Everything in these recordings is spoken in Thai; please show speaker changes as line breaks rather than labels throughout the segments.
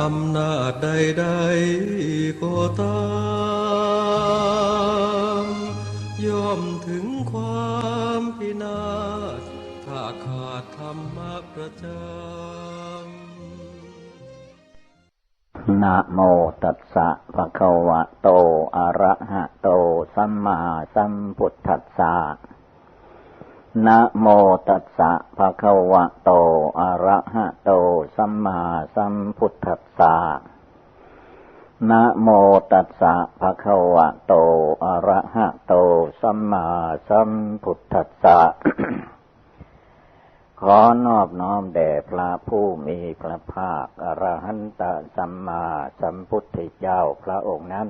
อำนาจใดๆก็ตามย่อมถึงความพินาศถ้าขาดธรรมะประจำ
นะโมตัสสะภะคะวะโต อะระหะโต สัมมาสัมพุทธัสสะ นะโมตัสสะภะคะวะโต อะระหะโต สัมมาสัมพุทธัสสะ นะโมตัสสะภะคะวะโต อะระหะโต สัมมาสัมพุทธัสสะ ขอนอบน้อมแด่พระผู้มีพระภาค อรหันตสัมมาสัมพุทธเจ้าพระองค์นั้น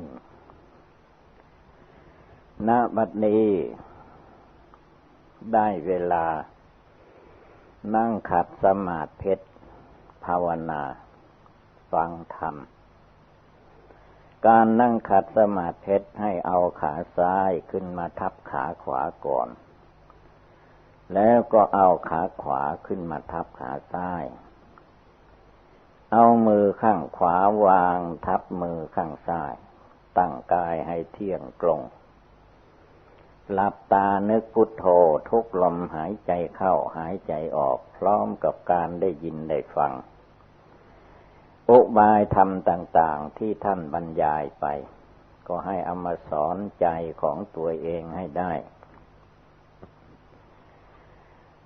ณบัดนี้ ได้เวลา นั่งขัดสมาธิภาวนา ฟังธรรม การนั่งขัดสมาธิให้เอาขาซ้ายขึ้นมาทับขาขวาก่อน แล้วก็เอาขาขวาขึ้นมาทับขาซ้าย เอามือข้างขวาวางทับมือข้างซ้าย ตั้งกายให้เที่ยงตรง หลับตานึกพุทโธทุกลมหายใจเข้าหายใจออก พร้อมกับการได้ยินได้ฟัง อุบายธรรมต่างๆที่ท่านบรรยายไป ก็ให้เอามาสอนใจของตัวเองให้ได้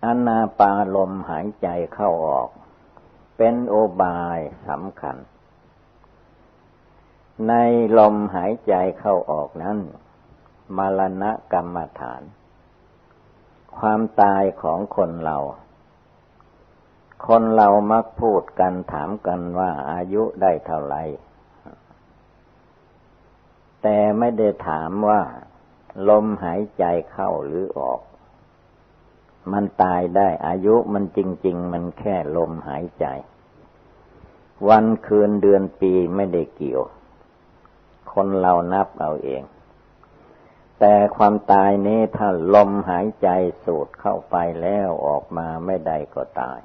อนาปาลมหายใจเข้าออก เป็นโอบายสำคัญ ในลมหายใจเข้าออกนั้น มรณะกรรมฐาน ความตายของคนเรา คนเรามักพูดกันถามกันว่าอายุได้เท่าไหร่แต่ไม่ได้ถามว่า ลมหายใจเข้าหรือออก มันตายได้อายุมันจริง ๆ มันแค่ลมหายใจ วันคืนเดือนปีไม่ได้เกี่ยว คนเรานับเอาเอง แต่ความตายนี้ถ้าลมหายใจสูดเข้าไปแล้วออกมาไม่ได้ก็ตาย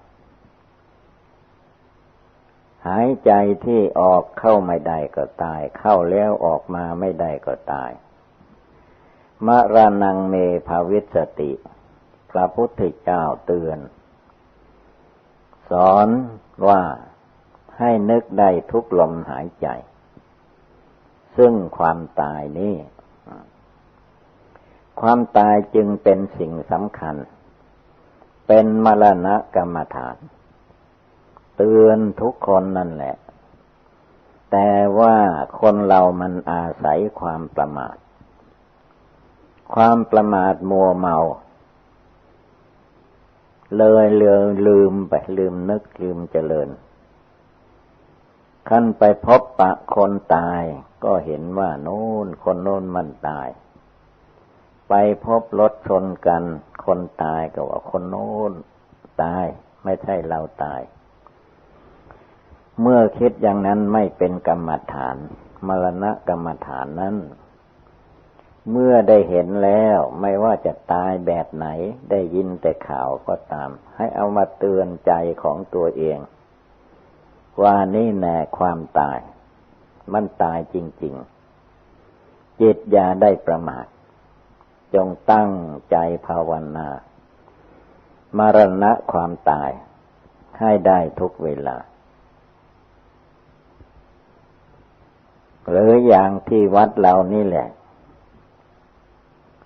หายใจที่ออกเข้าไม่ได้ก็ตาย เข้าแล้วออกมาไม่ได้ก็ตาย มรณงเมภาวิสติ พระพุทธเจ้าเตือน สอนว่าให้นึกได้ทุกลมหายใจ ซึ่งความตายนี้ ความตายจึงเป็นสิ่งสำคัญ เป็นมรณะกรรมฐาน เตือนทุกคนนั่นแหละ แต่ว่าคนเรามันอาศัยความประมาท ความประมาทมัวเมา เลยเลือลืมไปลืมนึกลืมเจริญ ขั้นไปพบปะคนตายก็เห็นว่าโน้นคนโน้นมันตาย ไปพบรถชนกัน คนตายก็ว่าคนโน้นตาย ไม่ใช่เราตาย เมื่อคิดอย่างนั้นไม่เป็นกรรมฐาน มรณะกรรมฐานนั้น เมื่อได้เห็นแล้วไม่ว่าจะตายแบบไหน ได้ยินแต่ข่าวก็ตาม ให้เอามาเตือนใจของตัวเอง ว่านี่แน่ความตาย มันตายจริง ๆ จิตอย่าได้ประมาท จงตั้งใจภาวนามารณะความตายให้ได้ทุกเวลา หรืออย่างที่วัดเรานี่แหละ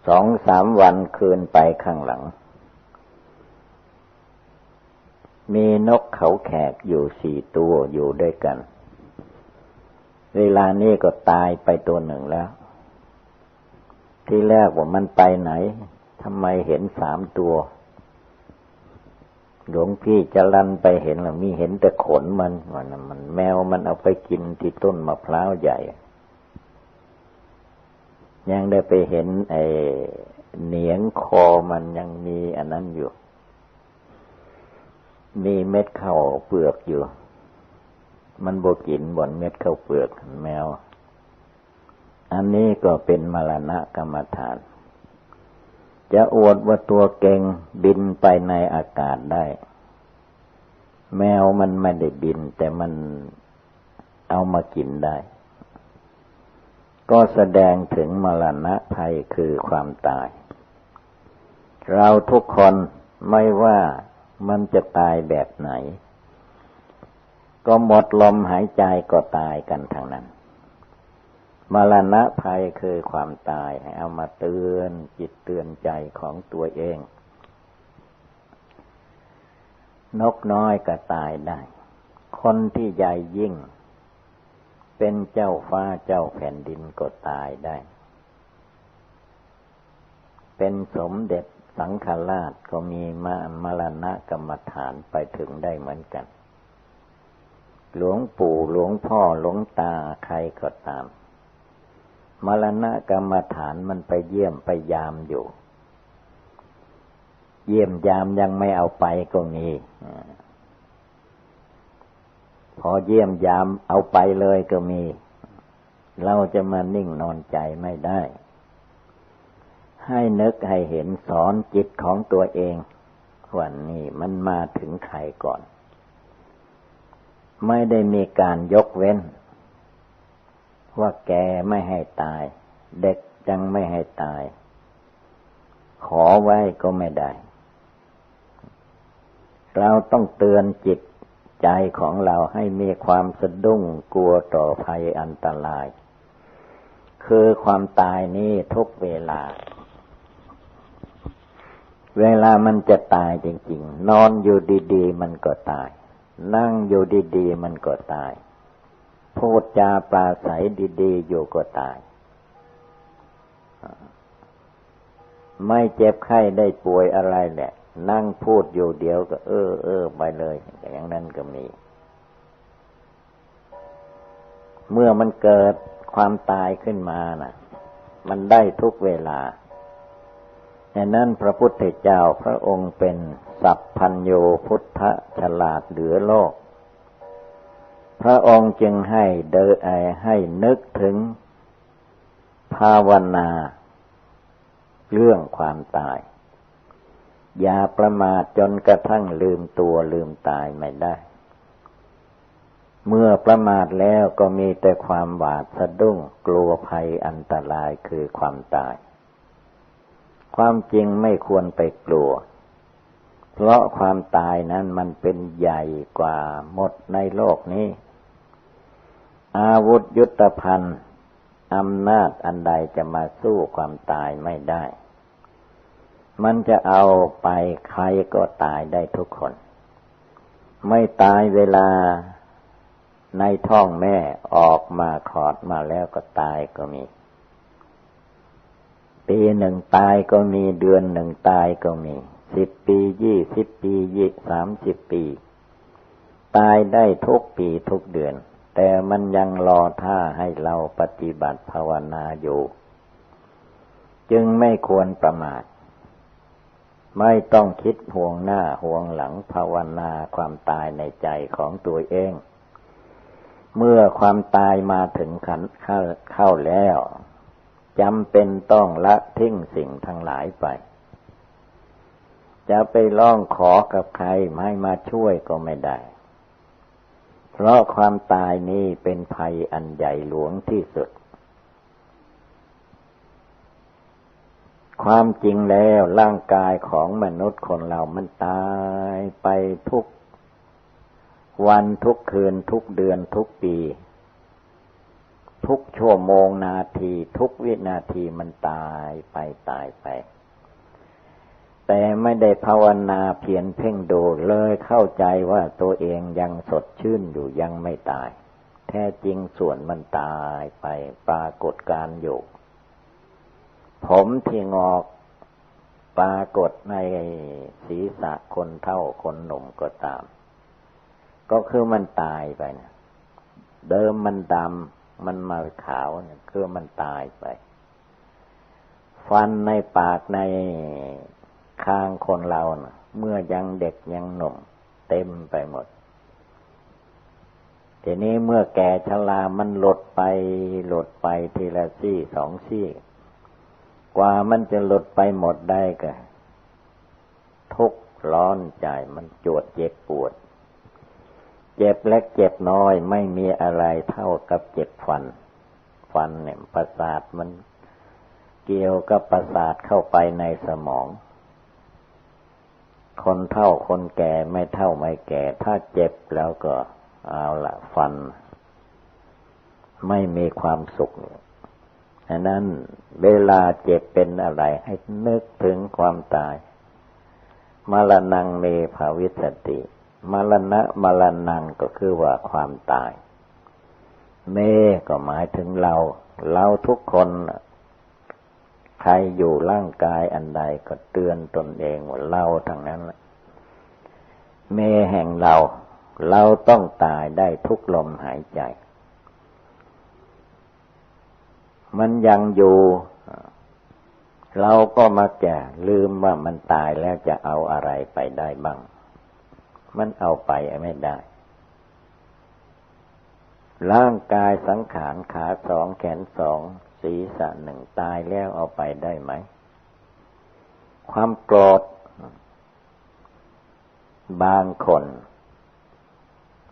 สองสามวันคืนไปข้างหลัง มีนกเขาแขกอยู่สี่ตัวอยู่ด้วยกัน เวลานี้ก็ตายไปตัวหนึ่งแล้ว ที่แรกว่ามันไปไหนทำไมเห็นสามตัว หลวงพี่จะลันไปเห็นหรือมีเห็นแต่ขนมันมันมันแมวมันเอาไปกินที่ต้นมะพร้าวใหญ่ ยังได้ไปเห็นไอ้เหนียงคอมันยังมีอันนั้นอยู่ มีเม็ดข้าวเปลือกอยู่ มันบกินบนเม็ดข้าวเปลือกแมว อันนี้ก็เป็นมรณะกรรมฐาน จะอวดว่าตัวเก่งบินไปในอากาศได้ แมวมันไม่ได้บิน แต่มันเอามากินได้ ก็แสดงถึงมรณะภัยคือความตาย เราทุกคนไม่ว่ามันจะตายแบบไหน ก็หมดลมหายใจก็ตายกันทางนั้น มรณะภัยคือความตายให้เอามาเตือนจิตเตือนใจของตัวเอง นกน้อยก็ตายได้ คนที่ใหญ่ยิ่ง เป็นเจ้าฟ้าเจ้าแผ่นดินก็ตายได้ เป็นสมเด็จสังฆราชก็มีมามรณะกรรมฐานไปถึงได้เหมือนกัน หลวงปู่หลวงพ่อหลวงตาใครก็ตาม มรณะกรรมฐานมันไปเยี่ยมไปยามอยู่ เยี่ยมยามยังไม่เอาไปก็มีพอเยี่ยมยามเอาไปเลยก็มี เราจะมานิ่งนอนใจไม่ได้ ให้นึกให้เห็นสอนจิตของตัวเองวันนี้มันมาถึงใครก่อน ไม่ได้มีการยกเว้น ว่าแกไม่ให้ตาย เด็กจังไม่ให้ตาย ขอไว้ก็ไม่ได้ เราต้องเตือนจิตใจของเราให้มีความสะดุ้งกลัวต่อภัยอันตราย คือความตายนี้ทุกเวลา เวลามันจะตายจริง ๆ นอนอยู่ดี ๆ มันก็ตาย นั่งอยู่ดี ๆ มันก็ตาย พูดจาปราศัยดีๆ อยู่ก็ตาย ไม่เจ็บไข้ได้ป่วยอะไรแหละ นั่งพูดอยู่เดียวก็เออเออไปเลย อย่างนั้นก็มี เมื่อมันเกิดความตายขึ้นมานะ่ะ มันได้ทุกเวลาดังนั้นพระพุทธเจ้าพระองค์เป็นสัพพัญโยพุทธฉลาดเหลือโลก พระองค์จึงให้เดอไอให้นึกถึง ภาวนา เรื่องความตาย อย่าประมาทจนกระทั่งลืมตัวลืมตายไม่ได้ เมื่อประมาทแล้วก็มีแต่ความหวาดสะดุ้งกลัวภัยอันตรายคือความตาย ความจริงไม่ควรไปกลัวเพราะความตายนั้นมันเป็นใหญ่กว่าหมดในโลกนี้ อาวุธยุทธภัณฑ์อำนาจอันใดจะมาสู้ความตายไม่ได้ มันจะเอาไปใครก็ตายได้ทุกคน ไม่ตายเวลาในท้องแม่ออกมาขอดมาแล้วก็ตายก็มี ปีหนึ่งตายก็มีเดือนหนึ่งตายก็มี สิบปียี่สิบปียี่สามสิบปี ตายได้ทุกปีทุกเดือน แต่มันยังรอท่าให้เราปฏิบัติภาวนาอยู่ จึงไม่ควรประมาท ไม่ต้องคิดห่วงหน้าห่วงหลังภาวนาความตายในใจของตัวเอง เมื่อความตายมาถึงขันเข้าเข้าแล้วจำเป็นต้องละทิ้งสิ่งทั้งหลายไป จะไปร้องขอกับใครไม่มาช่วยก็ไม่ได้ เพราะความตายนี้เป็นภัยอันใหญ่หลวงที่สุด ความจริงแล้วร่างกายของมนุษย์คนเรามันตายไปทุก วันทุกคืนทุกเดือนทุกปี ทุกชั่วโมงนาที ทุกวินาทีมันตายไปตายไป แต่ไม่ได้ภาวนาเพียรเพ่งดูเลยเข้าใจว่าตัวเองยังสดชื่นอยู่ยังไม่ตาย แท้จริงส่วนมันตายไปปรากฏการอยู่ ผมที่งอกปรากฏในศีรษะคนเท่าคนหนุ่มก็ตาม ก็คือมันตายไปนะเดิมมันดำมันมาขาวเนี่ยคือมันตายไป ฟันในปากใน คางคนเรานะ่ะเมื่อยังเด็กยังหนุ่ม เต็มไปหมด ทีนี้เมื่อแก่ชรามันหลดไปหลดไปทีละซี่สองซี่ กว่ามันจะหลดไปหมดได้ก็ทุกร้อนใจมันจวดเจ็บปวด เจ็บเล็กเจ็บน้อยไม่มีอะไรเท่ากับเจ็บฟัน ฟันเนี่ยประสาทมันเกี่ยวกับประสาทเข้าไปในสมอง คนเท่าคนแก่ไม่เท่าไม่แก่ ถ้าเจ็บแล้วก็เอาละฟัน ไม่มีความสุขนั้นเวลาเจ็บเป็นอะไร ให้นึกถึงความตาย มรณงเมภาวิสติ มรณะมรณังก็คือว่าความตาย เมก็หมายถึงเรา เราทุกคน ใครอยู่ร่างกายอันใดก็เตือนตนเองว่าเราทั้งนั้นเมแห่งเรา เราต้องตายได้ทุกลมหายใจ มันยังอยู่ เราก็มักจะลืมว่ามันตายแล้วจะเอาอะไรไปได้บ้าง มันเอาไปไม่ได้ ร่างกายสังขารขาสองแขนสอง ศีรษะหนึ่งตายแล้วเอาไปได้ไหม ความโกรธ บางคน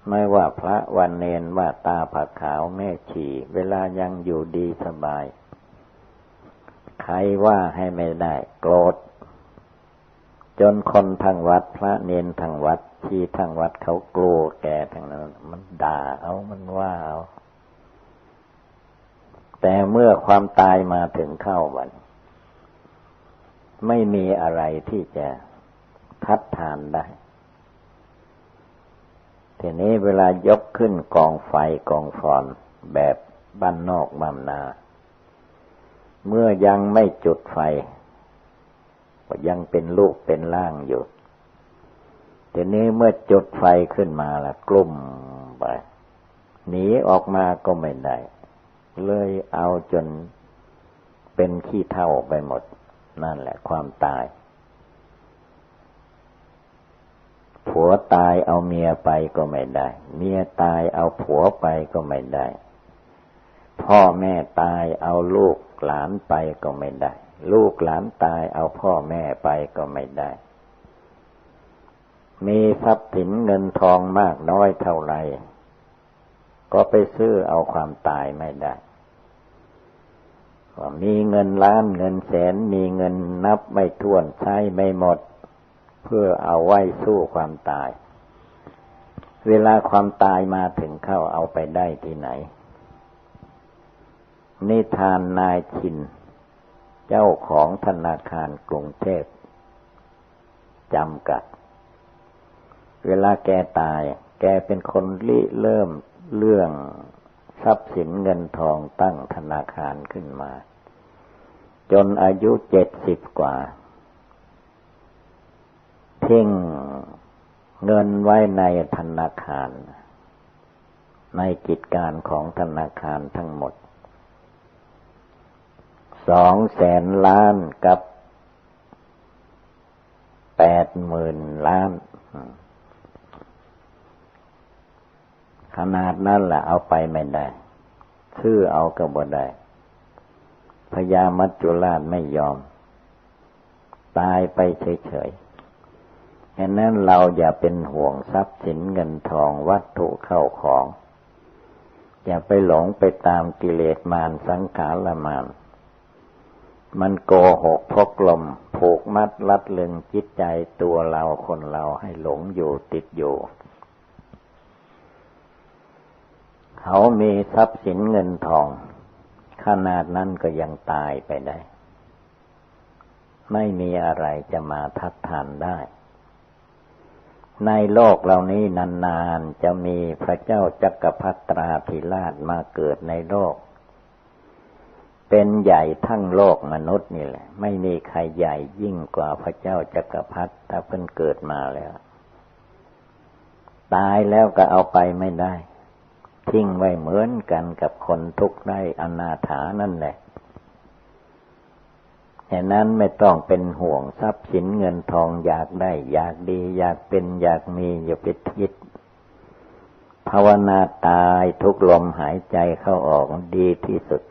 ไม่ว่าพระวันเนนว่าตาผักขาวแม่ฉี่ เวลายังอยู่ดีสบาย ใครว่าให้ไม่ได้โกรธ จนคนทางวัด พระเนนทางวัดที่ทางวัดเขากลัวแกทางนั้น มันด่าเอามันว่าเอา แต่เมื่อความตายมาถึงเข้าวัน ไม่มีอะไรที่จะทัดทานได้ ทีนี้เวลายกขึ้นกองไฟกองฟอนแบบบ้านนอกบ้านนา เมื่อยังไม่จุดไฟ ก็ยังเป็นลูกเป็นล่างอยู่ทีนี้เมื่อจุดไฟขึ้นมาละกลุ่มไปหนีออกมาก็ไม่ได้ เลยเอาจนเป็นขี้เท่าไปหมด นั่นแหละความตาย ผัวตายเอาเมียไปก็ไม่ได้ เมียตายเอาผัวไปก็ไม่ได้ พ่อแม่ตายเอาลูกหลานไปก็ไม่ได้ ลูกหลานตายเอาพ่อแม่ไปก็ไม่ได้ มีทรัพย์สินเงินทองมากน้อยเท่าไรก็ไปซื้อเอาความตายไม่ได้ มีเงินล้านเงินแสนมีเงินนับไม่ถ้วนใช้ไม่หมด เพื่อเอาไว้สู้ความตาย เวลาความตายมาถึงเข้าเอาไปได้ที่ไหน นิทานนายชิน เจ้าของธนาคารกรุงเทพจำกัด เวลาแกตาย แกเป็นคนริเริ่มเรื่องทรัพย์สินเงินทองตั้งธนาคารขึ้นมา จนอายุเจ็ดสิบกว่า ทิ้งเงินไว้ในธนาคาร ในกิจการของธนาคารทั้งหมด สองแสนล้านกับแปดหมื่นล้าน ขนาดนั้นแหละเอาไปไม่ได้ ซื้อเอาก็บ่ได้ พญามัจจุราชไม่ยอม ตายไปเฉยๆฉะนั้นเราอย่าเป็นห่วงทรัพย์สินเงินทองวัตถุเข้าของ อย่าไปหลงไปตามกิเลสมารสังขารมารมันโกหกพกลม ผูกมัดลัดลึงจิตใจตัวเราคนเราให้หลงอยู่ติดอยู่ เขามีทรัพย์สินเงินทอง ขนาดนั้นก็ยังตายไปได้ ไม่มีอะไรจะมาทัดทานได้ ในโลกเหล่านี้นานๆ จะมีพระเจ้าจักรพรรดิราธิราชมาเกิดในโลก เป็นใหญ่ทั้งโลกมนุษย์นี่แหละ ไม่มีใครใหญ่ยิ่งกว่าพระเจ้าจักรพรรดิถ้าเพิ่นเกิดมาแล้ว ตายแล้วก็เอาไปไม่ได้ ทิ้งไว้เหมือนกันกับคนทุกข์ได้อนาถานั่นแหละฉะนั้นไม่ต้องเป็นห่วงทรัพย์สินเงินทองอยากได้ อยากดี อยากเป็นอยากมีอย่าไปคิดภาวนาตายทุกลมหายใจเข้าออกดีที่สุด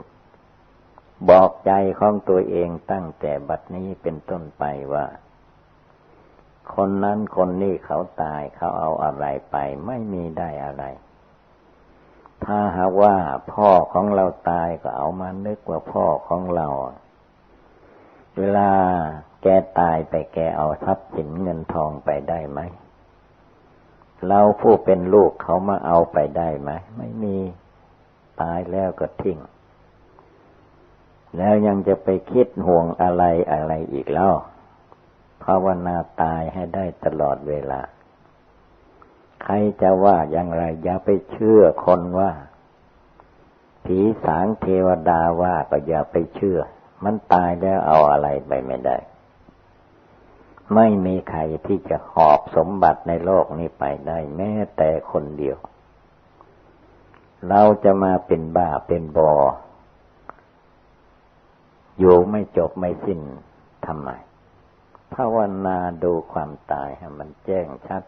บอกใจของตัวเองตั้งแต่บัดนี้เป็นต้นไปว่า คนนั้นคนนี้เขาตายเขาเอาอะไรไปไม่มีได้อะไร ถ้าหากว่าพ่อของเราตายก็เอามานึกว่าพ่อของเรา เวลาแกตายไปแกเอาทรัพย์สินเงินทองไปได้ไหม เราผู้เป็นลูกเขามาเอาไปได้ไหม ไม่มีตายแล้วก็ทิ้ง แล้วยังจะไปคิดห่วงอะไรอะไรอีกแล้วภาวนาตายให้ได้ตลอดเวลา ใครจะว่าอย่างไร อย่าไปเชื่อคนว่า ผีสางเทวดาว่าก็อย่าไปเชื่อ มันตายแล้วเอาอะไรไปไม่ได้ ไม่มีใครที่จะหอบสมบัติในโลกนี้ไปได้แม้แต่คนเดียว เราจะมาเป็นบ้าเป็นบออยู่ไม่จบไม่สิ้นทำไมภาวนาดูความตายให้มันแจ้งชัด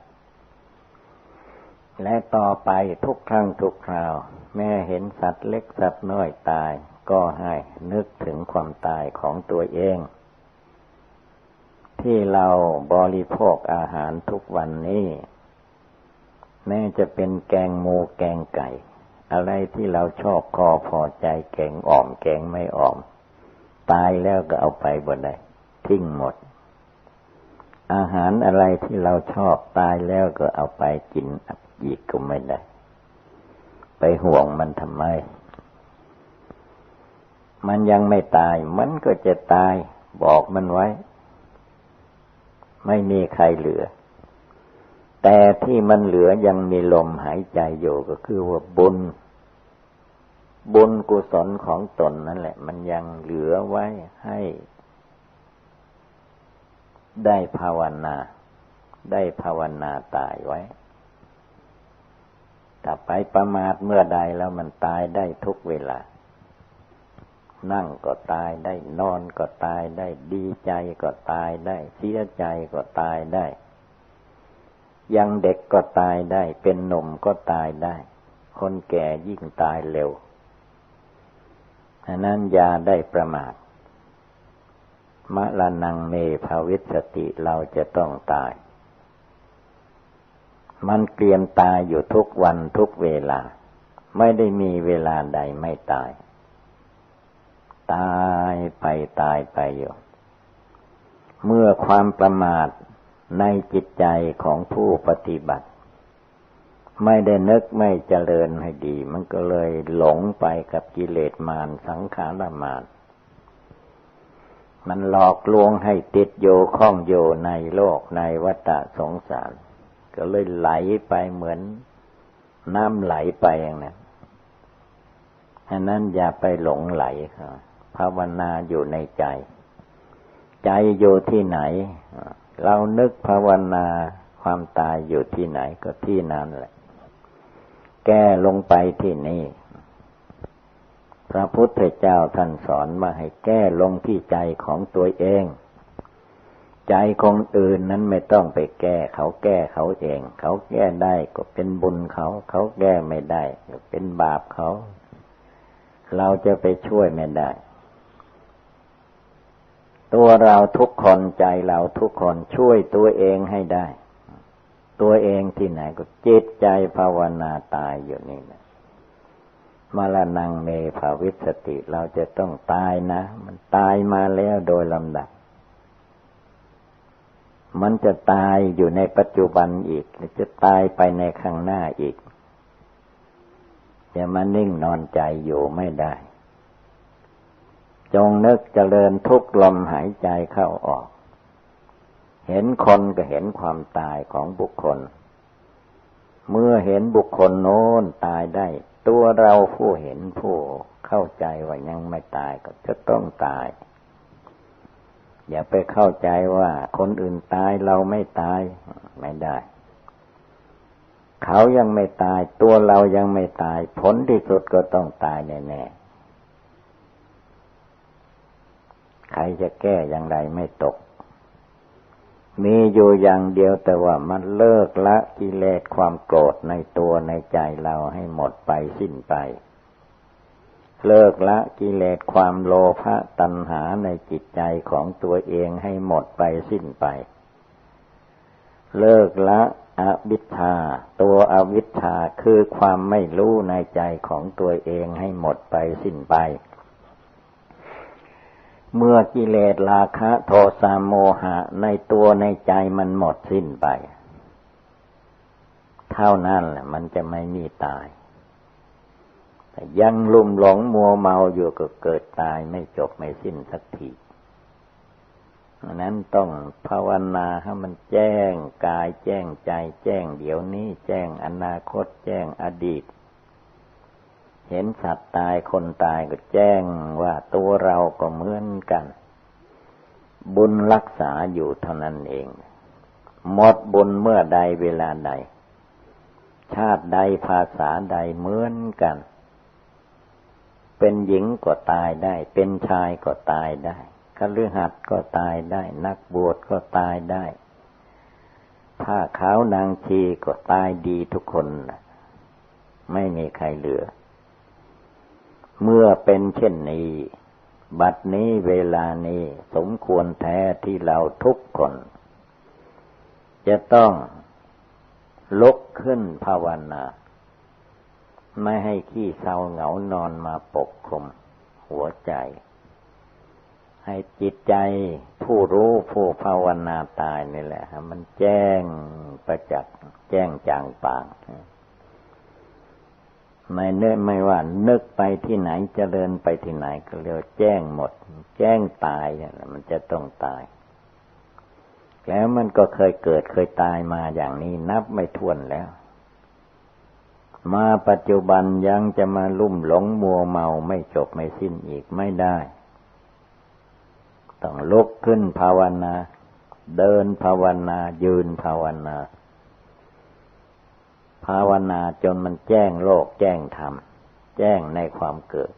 และต่อไปทุกครั้งทุกคราว แม่เห็นสัตว์เล็กสัตว์น้อยตาย ก็ให้นึกถึงความตายของตัวเอง ที่เราบริโภคอาหารทุกวันนี้ แม้จะเป็นแกงหมูแกงไก่ อะไรที่เราชอบคอพอใจแกงอ่อมแกงไม่อ่อม ตายแล้วก็เอาไปบนใดทิ้งหมดอาหารอะไรที่เราชอบตายแล้วก็เอาไปกิน อีกก็ไม่ได้ ไปห่วงมันทำไม มันยังไม่ตาย มันก็จะตาย บอกมันไว้ ไม่มีใครเหลือ แต่ที่มันเหลือยังมีลมหายใจอยู่ก็คือว่าบุญ บุญกุศลของตนนั่นแหละ มันยังเหลือไว้ให้ ได้ภาวนาได้ภาวนาตายไว้ ถ้าไปประมาทเมื่อใดแล้วมันตายได้ทุกเวลา นั่งก็ตายได้นอนก็ตายได้ดีใจก็ตายได้เสียใจก็ตายได้ ยังเด็กก็ตายได้ เป็นหนุ่มก็ตายได้ คนแก่ยิ่งตายเร็วฉะนั้นยาได้ประมาทมะละนังเมภาวิสติเราจะต้องตาย มันเตรียมตายอยู่ทุกวันทุกเวลา ไม่ได้มีเวลาใดไม่ตาย ตายไปตายไปอยู่ เมื่อความประมาทในจิตใจของผู้ปฏิบัติ ไม่ได้นึกไม่เจริญให้ดี มันก็เลยหลงไปกับกิเลสมารสังขารมารมันหลอกลวงให้ติดโยข้องโยในโลกในวัฏสงสาร ก็เลยไหลไปเหมือนน้ำไหลไปอย่างนั้นฉะนั้นอย่าไปหลงไหลครับภาวนาอยู่ในใจ ใจอยู่ที่ไหน เรานึกภาวนาความตายอยู่ที่ไหนก็ที่นั้นแหละ แก้ลงไปที่นี่ พระพุทธเจ้าท่านสอนมาให้แก้ลงที่ใจของตัวเอง ใจของอื่นนั้นไม่ต้องไปแก้ เขาแก้เขาเอง เขาแก้ได้ก็เป็นบุญเขา เขาแก้ไม่ได้ก็เป็นบาปเขา เราจะไปช่วยไม่ได้ ตัวเราทุกคนใจเราทุกคนช่วยตัวเองให้ได้ ตัวเองที่ไหนก็จิตใจภาวนาตายอยู่นี่นะมาลนังเมภาวิสติเราจะต้องตายนะ มันตายมาแล้วโดยลำดับ มันจะตายอยู่ในปัจจุบันอีกจะตายไปในข้างหน้าอีกจะมานิ่งนอนใจอยู่ไม่ได้ จงนึกเจริญทุกลมหายใจเข้าออก เห็นคนก็เห็นความตายของบุคคล เมื่อเห็นบุคคลโน้นตายได้ ตัวเราผู้เห็นผู้เข้าใจว่ายังไม่ตายก็จะต้องตาย อย่าไปเข้าใจว่าคนอื่นตายเราไม่ตายไม่ได้ เขายังไม่ตายตัวเรายังไม่ตาย ผลที่สุดก็ต้องตายแน่ๆใครจะแก้อย่างไรไม่ตก มีอยู่อย่างเดียวแต่ว่ามันเลิกละกิเลสความโกรธในตัวในใจเราให้หมดไปสิ้นไป เลิกละกิเลสความโลภะตัณหาในจิตใจของตัวเองให้หมดไปสิ้นไป เลิกละอวิชชา ตัวอวิชชาคือความไม่รู้ในใจของตัวเองให้หมดไปสิ้นไป เมื่อกิเลสราคะโทสะโมหะในตัวในใจมันหมดสิ้นไป เท่านั้นแหละมันจะไม่มีตาย ยังลุ่มหลงมัวเมาอยู่ก็เกิดตายไม่จบไม่สิ้นสักทีนั้นต้องภาวนาให้มันแจ้งกายแจ้งใจแจ้งเดี๋ยวนี้ แจ้งอนาคตแจ้งอดีต เห็นสัตว์ตายคนตายก็แจ้งว่าตัวเราก็เหมือนกัน บุญรักษาอยู่เท่านั้นเอง หมดบุญเมื่อใดเวลาใด ชาติใดภาษาใดเหมือนกัน เป็นหญิงก็ตายได้ เป็นชายก็ตายได้คฤหัสถ์ก็ตายได้ นักบวชก็ตายได้ ผ้าขาวนางชีก็ตายดีทุกคนไม่มีใครเหลือ เมื่อเป็นเช่นนี้ บัดนี้เวลานี้สมควรแท้ที่เราทุกคน จะต้องลุกขึ้นภาวนา ไม่ให้ขี้เศร้าเหงานอนมาปกคลุมหัวใจ ให้จิตใจผู้รู้ผู้ภาวนาตายนี่แหละมันแจ้งประจักษ์แจ้งจางปางไม่เนื้ไม่ว่า นึกไปที่ไหนจเจริญไปที่ไหนก็เรียกแจ้งหมด แจ้งตายเนี่ยมันจะต้องตาย แล้วมันก็เคยเกิดเคยตายมาอย่างนี้นับไม่ถ้วนแล้ว มาปัจจุบันยังจะมาลุ่มหลงมัวเมาไม่จบไม่สิ้นอีกไม่ได้ ต้องลุกขึ้นภาวนา เดินภาวนายืนภาวนา ภาวนาจนมันแจ้งโลกแจ้งธรรม แจ้งในความเกิด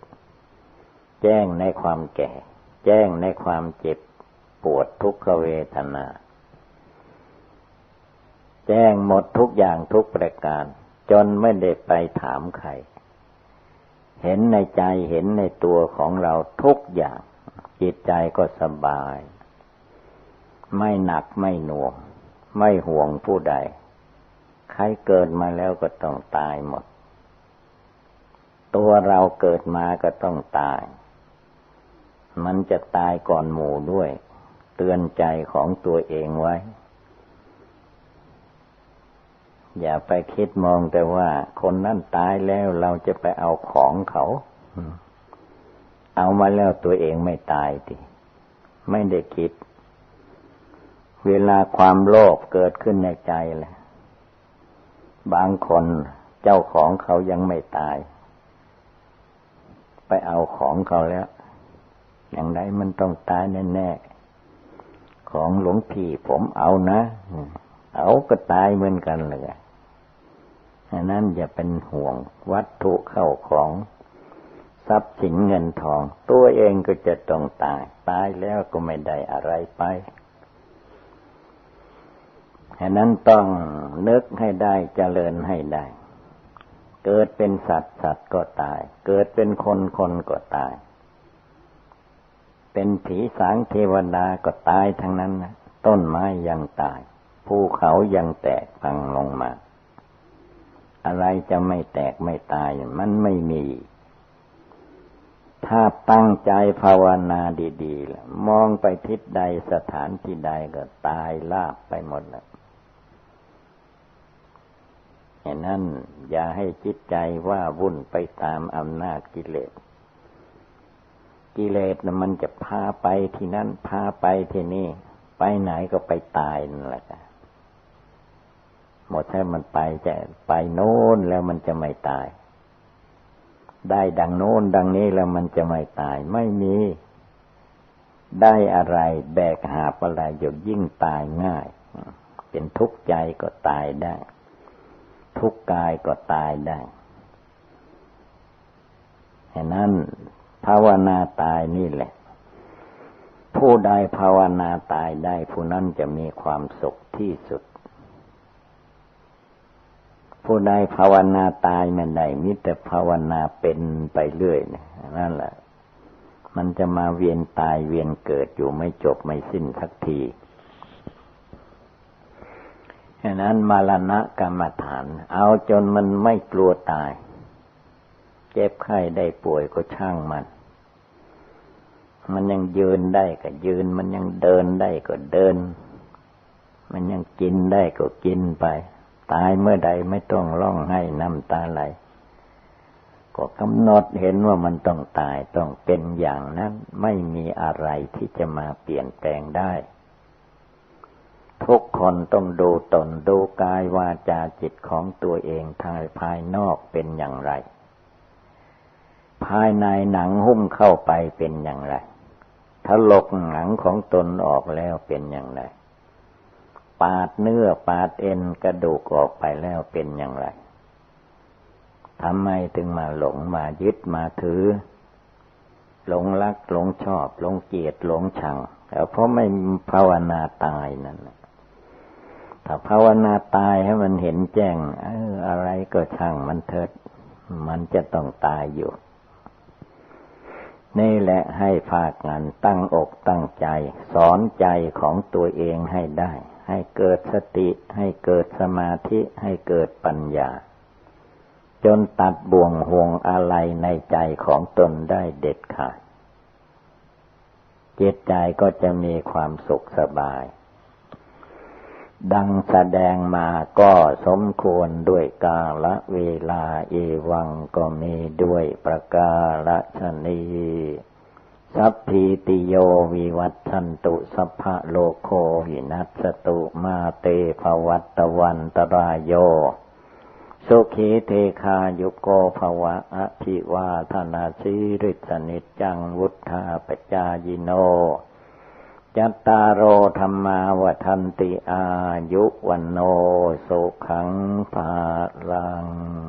แจ้งในความแก่ แจ้งในความเจ็บปวดทุกขเวทนา แจ้งหมดทุกอย่างทุกประการ จนไม่ได้ไปถามใคร เห็นในใจเห็นในตัวของเราทุกอย่าง จิตใจก็สบาย ไม่หนักไม่หน่วง ไม่ห่วงผู้ใด ใครเกิดมาแล้วก็ต้องตายหมด ตัวเราเกิดมาก็ต้องตาย มันจะตายก่อนหมู่ด้วย เตือนใจของตัวเองไว้ อย่าไปคิดมองแต่ว่า คนนั้นตายแล้วเราจะไปเอาของเขาเอามาแล้วตัวเองไม่ตายทีไม่ได้คิด เวลาความโลภเกิดขึ้นในใจแหละ บางคนเจ้าของเขายังไม่ตาย ไปเอาของเขาแล้ว อย่างไรมันต้องตายแน่ๆของหลวงพี่ผมเอานะ เอาก็ตายเหมือนกันเลยอันนั้นอย่าเป็นห่วงวัตถุเข้าของทรัพย์สินเงินทอง ตัวเองก็จะต้องตาย ตายแล้วก็ไม่ได้อะไรไปฉะนั้นต้องนึกให้ได้เจริญให้ได้ เกิดเป็นสัตว์สัตว์ก็ตาย เกิดเป็นคนคนก็ตาย เป็นผีสางเทวดาก็ตายทั้งนั้นนะต้นไม้ยังตาย ภูเขายังแตกพังลงมา อะไรจะไม่แตกไม่ตายมันไม่มี ถ้าตั้งใจภาวนาดีๆ มองไปทิศใดสถานที่ใดก็ตายลาบไปหมดแล้วเหตุนั้นอย่าให้จิตใจว่าวุ่นไปตามอำนาจกิเลส กิเลสนะมันจะพาไปที่นั่นพาไปที่นี่ ไปไหนก็ไปตายนั่นแหละ หมดแท้มันไปจะไปโน้นแล้วมันจะไม่ตาย ได้ดังโน้นดังนี้แล้วมันจะไม่ตายไม่มี ได้อะไรแบกหาอะไรจะยิ่งตายง่าย เป็นทุกข์ใจก็ตายได้ ทุกข์กายก็ตายได้ฉะนั้นภาวนาตายนี่แหละ ผู้ใดภาวนาตายได้ผู้นั้นจะมีความสุขที่สุด ผู้ใดภาวนาตายไม่ได้มิแต่ภาวนาเป็นไปเรื่อยนี่ยนั่นแหละ มันจะมาเวียนตายเวียนเกิดอยู่ไม่จบไม่สิ้นสักทีฉฉะนั้นมรณะกรรมฐาน เอาจนมันไม่กลัวตาย เจ็บไข้ได้ป่วยก็ช่างมัน มันยังยืนได้ก็ยืน มันยังเดินได้ก็เดิน มันยังกินได้ก็กินไป ตายเมื่อใดไม่ต้องร้องไห้น้ำตาไหล ก็กำหนดเห็นว่ามันต้องตายต้องเป็นอย่างนั้น ไม่มีอะไรที่จะมาเปลี่ยนแปลงได้ ทุกคนต้องดูตนดูกายวาจาจิตของตัวเองทางภายนอกเป็นอย่างไร ภายในหนังหุ้มเข้าไปเป็นอย่างไรถ้าลกหนังของตนออกแล้วเป็นอย่างไร ปาดเนื้อปาดเอ็นกระดูกออกไปแล้วเป็นอย่างไรทำไมถึงมาหลงมายึดมาถือ หลงรักหลงชอบหลงเกลียดหลงชังแล้วเพราะไม่ภาวนาตายนั่นถ้าภาวนาตายให้มันเห็นแจ้งอออะไรก็ช่างมันเถิด มันจะต้องตายอยู่ นี่แหละให้ภาคงานตั้งอกตั้งใจ สอนใจของตัวเองให้ได้ ให้เกิดสติให้เกิดสมาธิให้เกิดปัญญา จนตัดบ่วงห่วงอะไรในใจของตนได้เด็ดขาดจิตใจก็จะมีความสุขสบาย ดังแสดงมาก็สมควรด้วยกาละเวลาเอวังก็มีด้วยประกาศนีสัพพิติโยวิวัตชันตุสัพพะโลโคหินัสตุมาเตภวัตวันตรายโย สุขีเทคายุโกภวะอภิวาธนาสิริสนิจังวุธาปจายโน จัตตารโอธรรมาวทันติอายุวันโนสุขังภาลัง